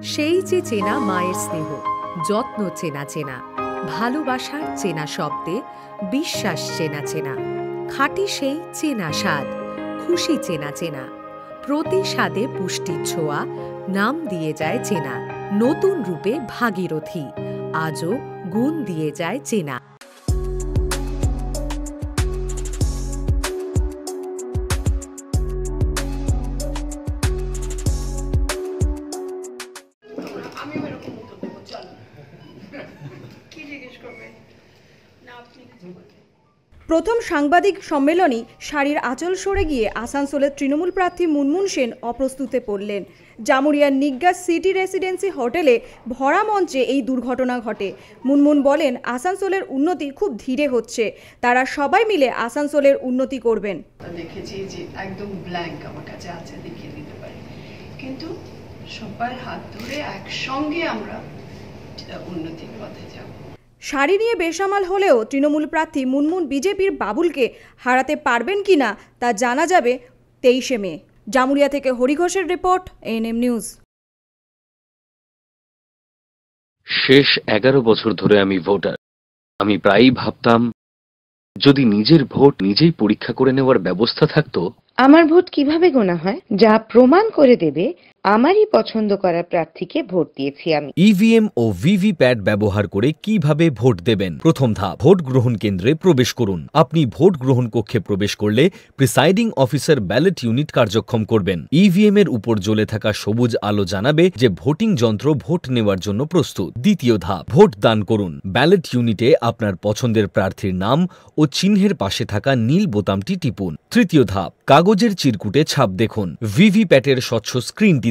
সেই যে চেনা মায়ের স্নেহ, যত্ন চেনা চেনা, ভালোবাসার চেনা শব্দে বিশ্বাস চেনা চেনা, খাঁটি সেই চেনা স্বাদ, খুশি চেনা চেনা, প্রতি স্বাদে পুষ্টির ছোঁয়া, নাম দিয়ে যায় চেনা, নতুন রূপে ভাগীরথী, আজও গুণ দিয়ে যায় চেনা। জিজ্ঞেস না আপনি কিছু বলবেন। প্রথম সাংবাদিক সম্মেলনই শাড়ির আঁচল সরে গিয়ে আসানসোলের তৃণমূল প্রার্থী মুনমুন সেন অপ্রস্তুতে পড়লেন। জামুরিয়ার নিজ্ঞাস সিটি রেসিডেন্সি হোটেলে ভরা মঞ্চে এই দুর্ঘটনা ঘটে। মুনমুন বলেন আসানসোলের উন্নতি খুব ধীরে হচ্ছে। তারা সবাই মিলে আসানসোলের উন্নতি করবেন। দেখেছি যে একদম ব্ল্যাঙ্ক আমার কাছে আছে দেখিয়ে দিতে পারি। কিন্তু হাত ধরে একসঙ্গে আমরা উন্নতির পথে যাব। শাড়ি নিয়ে বেসামাল হলেও তৃণমূল প্রার্থী মুনমুন বিজেপির বাবুলকে হারাতে পারবেন কিনা তা জানা যাবে তেইশে মে। জামুরিয়া থেকে হরিঘোষের রিপোর্ট এনএম নিউজ। শেষ এগারো বছর ধরে আমি ভোটার। আমি প্রায়ই ভাবতাম যদি নিজের ভোট নিজেই পরীক্ষা করে নেওয়ার ব্যবস্থা থাকতো। আমার ভোট কীভাবে গোনা হয় যা প্রমাণ করে দেবে আমারই পছন্দ করা প্রার্থীকে ভোট দিয়েছি আমি। ইভিএম ও ভিভিপ্যাট ব্যবহার করে কীভাবে ভোট দেবেন? প্রথম ধাপ, ভোট গ্রহণ কেন্দ্রে প্রবেশ করুন। আপনি ভোট গ্রহণ কক্ষে প্রবেশ করলে প্রিসাইডিং অফিসার ব্যালট ইউনিট কার্যক্ষম করবেন। ইভিএম এর উপর জ্বলে থাকা সবুজ আলো জানাবে যে ভোটিং যন্ত্র ভোট নেওয়ার জন্য প্রস্তুত। দ্বিতীয় ধাপ, ভোট দান করুন। ব্যালট ইউনিটে আপনার পছন্দের প্রার্থীর নাম ও চিহ্নের পাশে থাকা নীল বোতামটি টিপুন। তৃতীয় ধাপ, কাগজের চিরকুটে ছাপ দেখুন। ভিভিপ্যাটের স্বচ্ছ স্ক্রিনটি